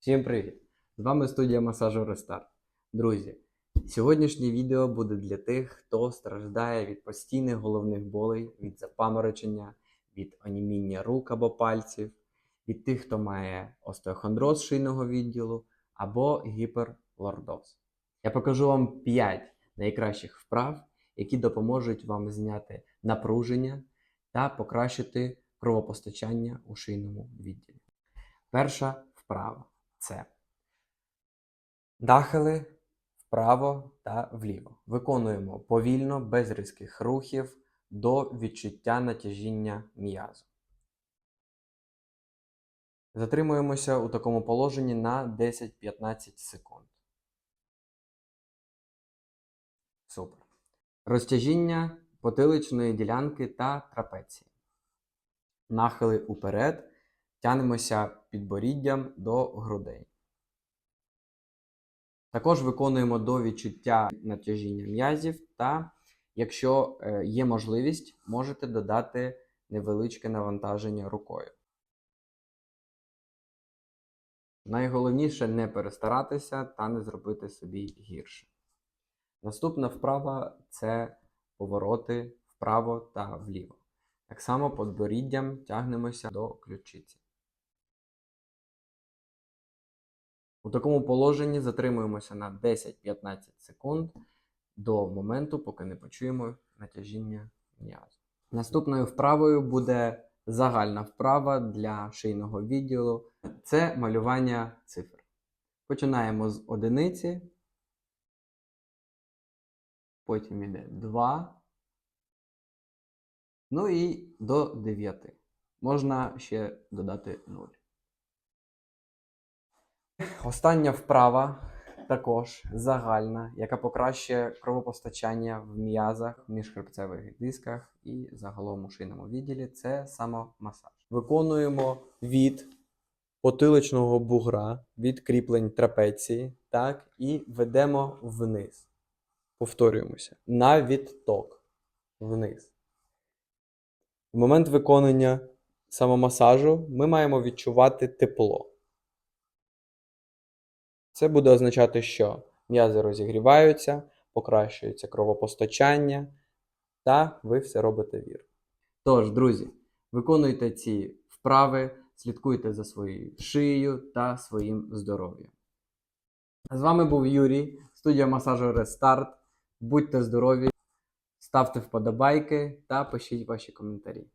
Всім привіт! З вами студія масажу Рестарт. Друзі, сьогоднішнє відео буде для тих, хто страждає від постійних головних болей, від запаморочення, від оніміння рук або пальців, від тих, хто має остеохондроз шийного відділу або гіперлордоз. Я покажу вам 5 найкращих вправ, які допоможуть вам зняти напруження та покращити кровопостачання у шийному відділі. Перша вправа це нахили вправо та вліво. Виконуємо повільно, без різких рухів до відчуття натяжіння м'язу. Затримуємося у такому положенні на 10-15 секунд. Супер. Розтяжіння потиличної ділянки та трапеції. Нахили уперед. Тянемося підборіддям до грудей. Також виконуємо до відчуття натяжіння м'язів та, якщо е, є можливість, можете додати невеличке навантаження рукою. Найголовніше не перестаратися та не зробити собі гірше. Наступна вправа це повороти вправо та вліво. Так само подборіддям тягнемося до ключиці. У такому положенні затримуємося на 10-15 секунд до моменту, поки не почуємо натяжіння м'язу. Наступною вправою буде загальна вправа для шийного відділу. Це малювання цифр. Починаємо з одиниці, потім йде 2, ну і до 9. Можна ще додати 0. Остання вправа також загальна, яка покращує кровопостачання в м'язах, міжхребцевих дисках і загалом у шийному відділі це самомасаж. Виконуємо від потиличного бугра, від кріплень трапеції, так, і ведемо вниз. Повторюємося. На відток. Вниз. В момент виконання самомасажу ми маємо відчувати тепло. Це буде означати, що м'язи розігріваються, покращується кровопостачання, та ви все робите вірно. Тож, друзі, виконуйте ці вправи, слідкуйте за своєю шиєю та своїм здоров'ям. З вами був Юрій, студія масажу Рестарт. Будьте здорові, ставте вподобайки та пишіть ваші коментарі.